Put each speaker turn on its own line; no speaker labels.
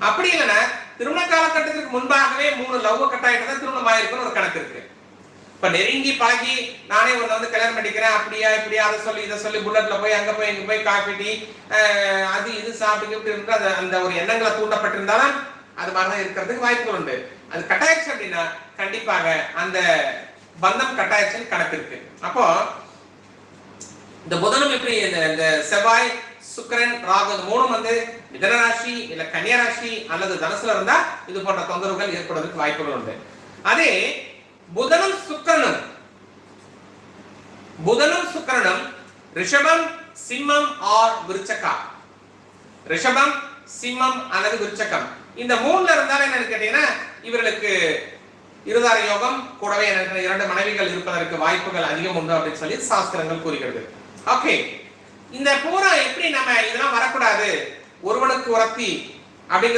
அப்படி இல்லைன்னா திருமண காலகட்டத்திற்கு முன்பாகவே மூணு லவ் கட்டாயிட்டு தான் திருமணம் ஆயிருக்குன்னு ஒரு கணக்கு இருக்கு. இப்ப நெருங்கி பழகி நானே ஒரு வந்து கல்யாணம் பண்ணிக்கிறேன் அப்படியா இப்படியா அதை சொல்லி இதை சொல்லி புல்லட்ல போய் அங்க போய் இங்க போய் காஃபி டீ அஹ், அது இது சாப்பிட்டு இருந்து அந்த அந்த ஒரு எண்ணங்களை தூண்டப்பட்டிருந்தாலும் அது மாதிரிதான் இருக்கிறதுக்கு வாய்ப்புகள் உண்டு. அது கட்டாயிடுச்சு அப்படின்னா கண்டிப்பாக அந்த பந்தம் கட்டாயிடுச்சுன்னு கணக்கு இருக்கு. அப்போ இந்த புதனும் எப்படி இந்த செவ்வாய் சுக்கரன் ராகு இது மூணும் வந்து மிதனராசி இல்ல கன்னியராசி அல்லது தனுசுல இருந்தா இது போன்ற தொந்தரவுகள் ஏற்படுவதற்கு வாய்ப்புகள் உண்டு. அதே புதனும் சுக்கரனும் புதனும் சுக்கரனும் ரிஷபம் சிம்மம் ஆர் விருச்சக்கா. ரிஷபம் சிம்மம் அல்லது விருச்சக்கம் இந்த மூணுல இருந்தாலும் என்னன்னு கேட்டீங்கன்னா இவர்களுக்கு இருதார யோகம் கூடவே எனக்கு இரண்டு மனைவிகள் இருப்பதற்கு வாய்ப்புகள் அதிகம் உண்டு அப்படின்னு சொல்லி சாஸ்திரங்கள் கூறுகிறது. ஓகே இந்த பூரா எப்படி நம்ம வரக்கூடாது ஒருவனுக்கு உரத்தி அப்படிங்கிற